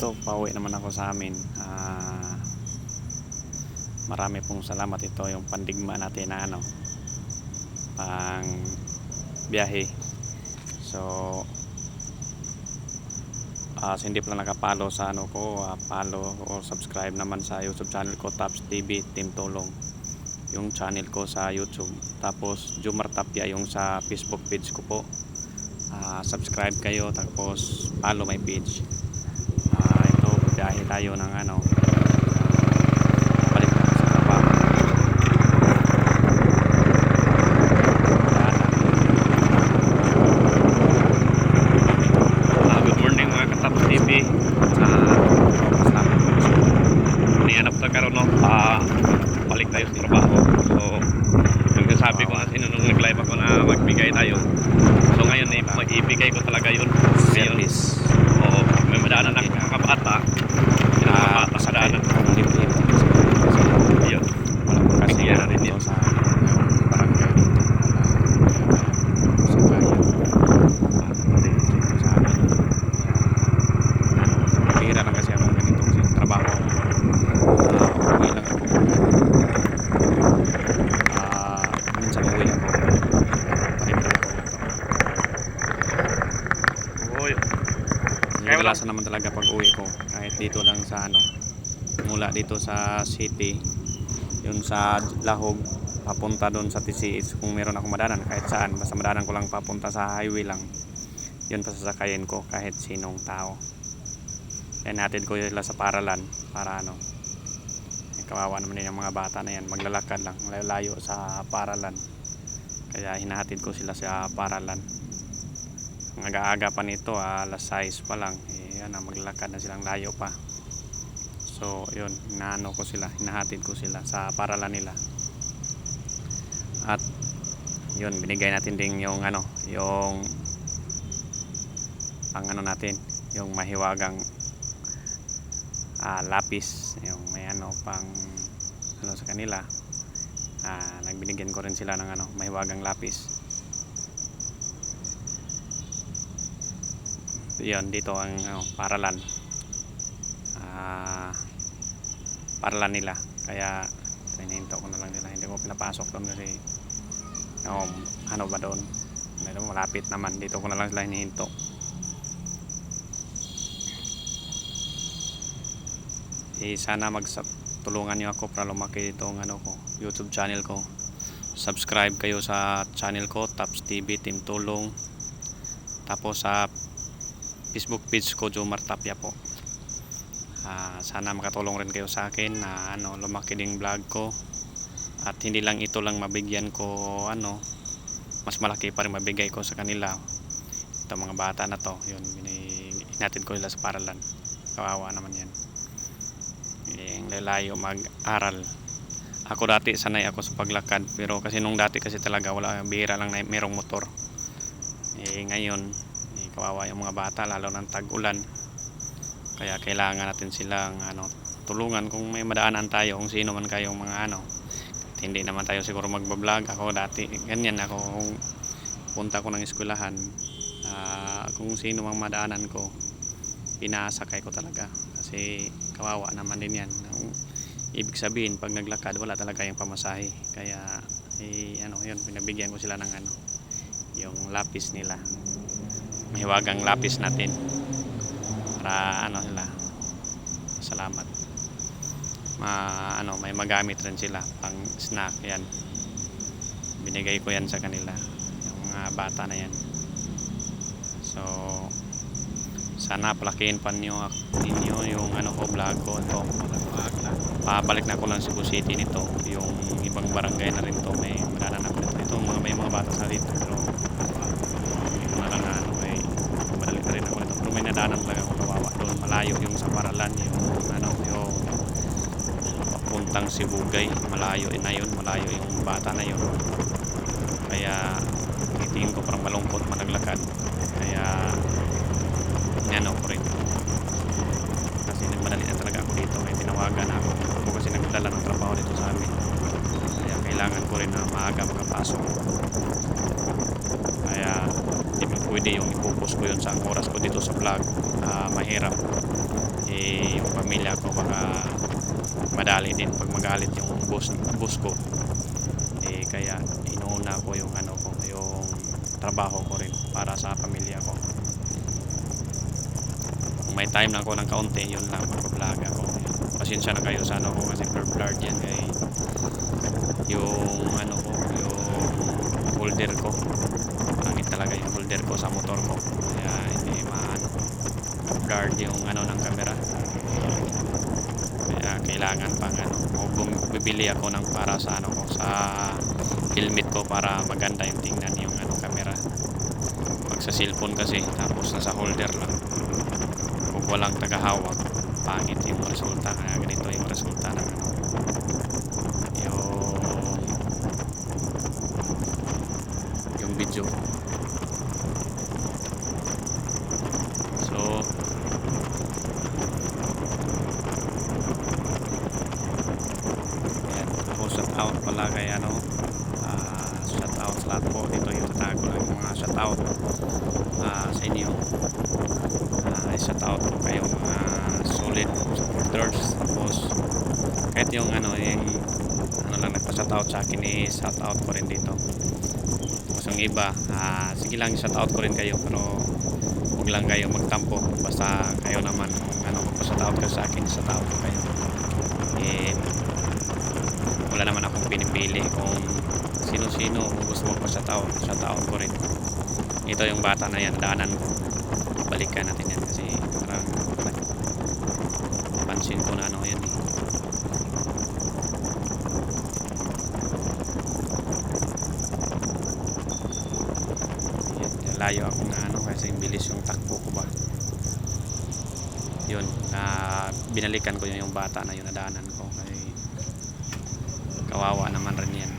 ito pauwi naman ako sa amin. Ah, marami pong salamat. Ito yung pandigma natin na ano pang biyahe. So ah so hindi pala nakapalo sa ano ko ah, follow o subscribe naman sa youtube channel ko Taps TV Team Tulong. Yung channel ko sa youtube. Tapos Jumar Tapia yung sa facebook page ko po. Ah, subscribe kayo tapos follow my page biyahe tayo ng ano. Balik na sa trabaho Ah, good morning mga katapos TV ah, nihanap na karon no? Ah, balik tayo sa trabaho. So yung sabi ko kasi nung nag-live ako na magbigay tayo. So ngayon eh, mag-ibigay ko talaga yun. Ngayon Service. Oo, may madaanan ng mga bata. Yung mga bata sa daanan. Ang liblib. Ayun. Wala pa kasi Bigyan na rin dito yun. sa yung barangay dito. Wala. Sa kaya. Dito sa amin. Ano, Pira lang kasi ako ganito kasi trabaho. Ah, uwi lang ako. Ah, minsan uwi ako. Palibre ako dito. Uy. Yung kadalasan naman talaga pag uwi ko kahit dito lang sa ano mula dito sa city yun sa Lahog papunta doon sa TCS kung meron akong madanan kahit saan basta madanan ko lang papunta sa highway lang yun pasasakayin ko kahit sinong tao. Yan natin ko sila sa paralan para ano kawawa naman din yung mga bata na yan maglalakad lang layo sa paralan. Kaya hinahatid ko sila sa paralan. Ang aga-aga pa nito alas 6 pa lang eh, yan, ah, maglakad na silang layo pa so yun inaano ko sila hinahatid ko sila sa paralan nila. At yun binigay natin din yung ano yung pang ano natin yung mahiwagang ah, lapis yung may ano pang ano sa kanila. Ah, nagbinigyan ko rin sila ng ano mahiwagang lapis. Yun dito ang ano, paralan ah paralan nila. Kaya pinahinto ko na lang nila. Hindi ko pinapasok doon kasi um, ano ba doon? Medyo malapit naman. Dito ko na lang sila hinihinto. Eh sana magtulungan niyo ako para lumaki itong ano ko youtube channel ko. Subscribe kayo sa channel ko Taps TV Team Tulong. Tapos sa Facebook page ko Jomar Tapia po. Ah, sana makatulong rin kayo sa akin na ano lumaki ding vlog ko. At hindi lang ito lang mabigyan ko ano mas malaki pa rin mabigay ko sa kanila. Ito mga bata na to, yun hinatid ko sila sa paralan. Kawawa naman yan. Yung lalayo mag-aral. Ako dati sanay ako sa paglakad pero kasi nung dati kasi talaga wala bihira lang na merong motor. Eh ngayon eh, kawawa yung mga bata lalo ng tag-ulan kaya kailangan natin silang ano tulungan kung may madaanan tayo kung sino man kayong mga ano. At hindi naman tayo siguro magbablog. Ako dati ganyan ako. Kung punta ko ng eskwelahan ah, kung sino mang madaanan ko pinasakay ko talaga. Kasi kawawa naman din yan. Ang ibig sabihin pag naglakad wala talaga yung pamasahe. Kaya eh, ano yun pinabigyan ko sila ng ano yung lapis nila. Mahiwagang lapis natin para ano sila. Salamat. Ma ano may magamit rin sila pang snack yan. Binigay ko yan sa kanila yung mga bata na yan. So sana palakihin pa niyo ninyo yung ano ko vlog ko ito pabalik na ko lang Cebu City nito yung ibang barangay na rin to may mananap nito ito mga may mga bata sa dito pero ko na ano eh madali na rin ako nito. Pero may nadaanan talaga ako kawawa doon malayo yung sa paralan yung ano yung papuntang Sibugay. Malayo na yun malayo yung bata na yun. Kaya titingin ko parang malungkot managlakad kaya inano ko rin. Kasi nagmadali na talaga ako dito. May tinawagan ako. Ako kasi nagdala ng trabaho dito sa amin. Kaya kailangan ko rin na maaga makapasok. Kaya hindi pwede yung ipopost ko yun sa oras ko dito sa vlog Ah, mahirap eh yung pamilya ko baka madali din pag magalit yung boss, boss ko. Eh kaya inuuna ko yung ano ko yung trabaho ko rin para sa pamilya ko. Kung may time lang ko ng kaunti yun lang magpa-vlog ako. Pasensya na kayo sa ano ko kasi blurred yan eh. Yung ano ko yung holder ko. Pangit talaga yung holder ko sa motor ko. Kaya blurred yung ano ng camera. Kaya kailangan pang ano bum- bibili ako ng para sa ano ko sa helmet ko para maganda yung tingnan yung ano camera. Pag sa cellphone kasi tapos nasa holder lang. Kung walang tagahawak pangit yung resulta kaya ganito yung resulta ng ano. Yung yung video so Ayan, ako shout out pala kay ano ah, shout out sa lahat po dito yung tatago lang yung mga shout out ah, sa inyo ah, shout out po kayong mga solid supporters tapos kahit yung ano yung ano lang nagpa-shout out sa akin eh shout out ko rin dito. Tapos yung iba ah, sige lang shout out ko rin kayo pero huwag lang kayo magtampo. Basta kayo naman ano magpa-shout out kayo sa akin shout out ko kayo. Eh wala naman akong pinipili kung sino-sino kung gusto mo pa shoutout shoutout ko rin. Ito yung bata na yan daanan ko. Balikan natin yan kasi parang pansin ko na ano yan eh layo ako na ano kasi bilis yung takbo ko ba? Yun na binalikan ko yun yung bata na yun nadaanan ko. Kay kawawa naman rin yan.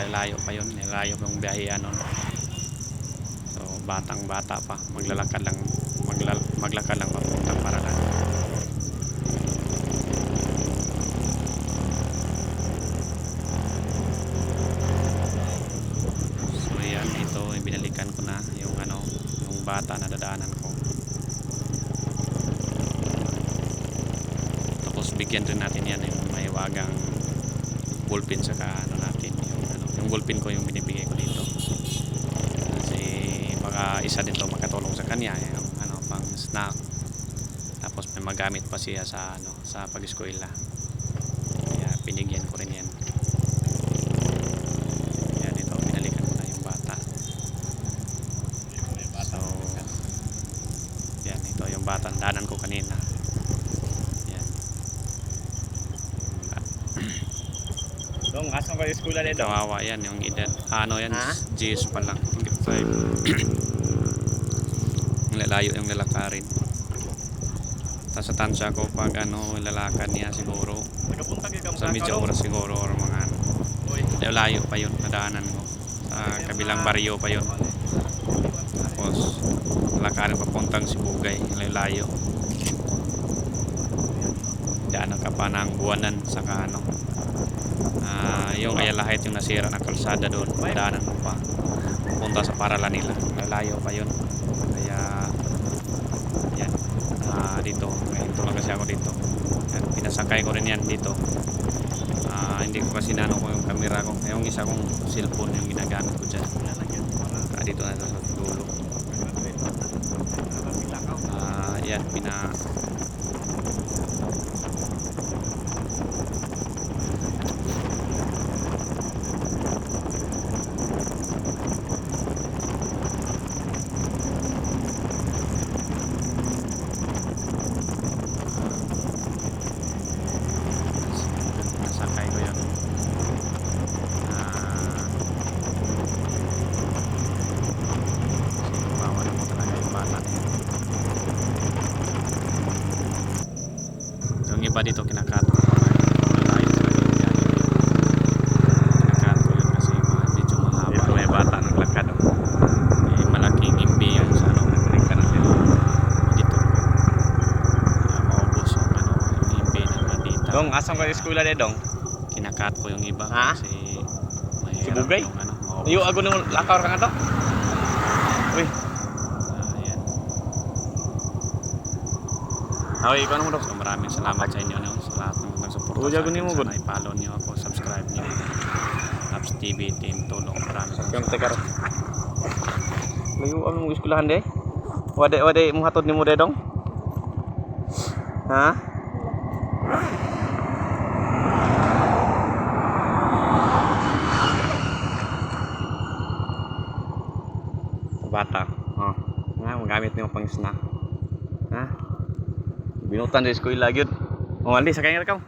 Na layo pa yun layo yung biyahe ano so batang bata pa. Maglalakad lang magla, maglakad lang papuntang paralan so yan ito binalikan ko na yung ano yung bata na dadaanan ko tapos bigyan rin natin yan yung may wagang ballpen saka ano natin yung ballpen ko yung binibigay ko dito. Kasi baka isa din to makatulong sa kanya yung ano pang snack. Tapos may magamit pa siya sa ano sa pag-eskwela. Kaya pinigyan ko rin yan. Yan ito yung bata. So yan ito yung bata danan ko kanina yan Asan kayo eskwela ni Dong? Kawawa yan yung edad. Ano yan? Ha? GS pa lang. Ang lalayo yung lalakarin. Tapos sa tansya ko pag ano lalakad niya siguro sa medyo oras siguro or mga ano. Uy, Layo pa yun nadaanan ko. Sa kabilang baryo pa yun. Tapos lalakarin papuntang Sibugay. Layo. Daanan ka pa ng buwanan saka ano Ah, yung Ayalahit yung nasira na kalsada doon daanan mo pa punta sa paralan nila. Lalayo pa yun. Kaya yan Ah, dito ngayon lang kasi ako dito. Yan, pinasakay ko rin yan dito. Ah, hindi ko kasi nano ko yung camera ko. Yung isa kong cellphone yung ginagamit ko dyan. Ah, dito na sa dulo. Ah, yan pina nasakay ko yun ah bawa na mo talaga yung bata na yun yung iba dito kinakat ko malayo talaga yung biyahe kinakat ko yun kasi ma- medyo mahaba Ito may bata ng lakad. oh. eh, malaking imbi yung sa ano Tingnan natin. dito Ah, maubos yung ano yung imbi ng Asan kayo eskwela ni Dong? kinakat ko yung iba Ha? kasi mahirap Sibugay? yung ano. Iyo, ako nung lakaw ka nga to? Uy, Ah, yan. Oh, ikaw naman daw. So maraming salamat sa inyo no, sa lahat ng nagsuporta sa akin. good. Sana i-follow niyo ako, subscribe niyo. Taps TV, Team Tulong. Maraming Kang teka ro. Layo ang mong eskwelahan de. Wade wade mo hatod nimo de dong. Ha? Bata. Oh. Nga magamit nimo pang snack. Ha? Binutan sa eskwela gyud. Oh, ali sa kanya ka.